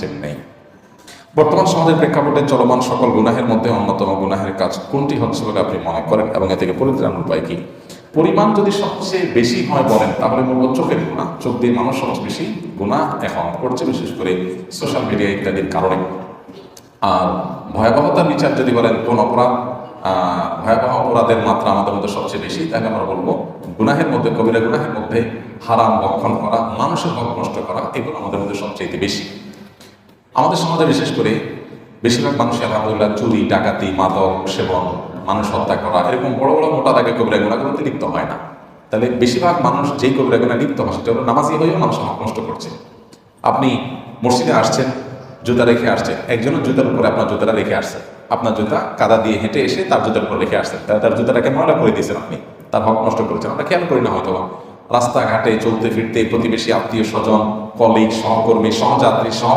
System নেই। বর্তমান সমাজের প্রেক্ষাপটে চলমান সকল গুনাহের মধ্যে অন্যতম গুনাহের কাজ কোনটি হচ্ছে বলে আপনি মনে করেন এবং এ থেকে পরিত্রাণের উপায় কি? পরিমাণ যদি সবচেয়ে বেশি হয় বলেন, তাহলে বলব চোখের গুণা চোখ দিয়ে মানুষ সবচেয়ে বেশি গুণা এখন করছে, বিশেষ করে সোশ্যাল মিডিয়া ইত্যাদির কারণে। আর ভয়াবহতার বিচার যদি বলেন, কোন অপরাধ ভয়াবহ অপরাধের মাত্রা আমাদের মধ্যে সবচেয়ে বেশি, তাহলে আমরা বলব গুনাহের মধ্যে, কবিরা গুনাহের মধ্যে হারাম বক্ষণ করা, মানুষের হক নষ্ট করা, এগুলো আমাদের মধ্যে সবচেয়ে বেশি। আমাদের সমাজে বিশেষ করে বেশিরভাগ মানুষ আলহামদুলিল্লাহ চুরি, ডাকাতি, মাদক, সেবন, মানুষ হত্যা করা, এরকম বড় বড় মোটা দাগে কবিরা গুণাগুলোতে লিপ্ত হয় না। তাহলে বেশিরভাগ মানুষ যেই কবিরা গুণা লিপ্ত হয়, সেটা নামাজি হয়েও মানুষ নষ্ট করছে। আপনি মসজিদে আসছেন, জুতা রেখে আসছেন, একজনের জুতার উপরে আপনার জুতাটা রেখে আসছেন। আপনার জুতা কাদা দিয়ে হেঁটে এসে তার জুতার উপর রেখে আসছেন। তাহলে তার জুতাটাকে ময়লা করে দিয়েছেন আপনি, তার হক নষ্ট করেছেন। আমরা খেয়াল করি না হয়তো রাস্তাঘাটে চলতে ফিরতে প্রতিবেশী আত্মীয় স্বজন কলিগ সহকর্মী, সহযাত্রী, সহ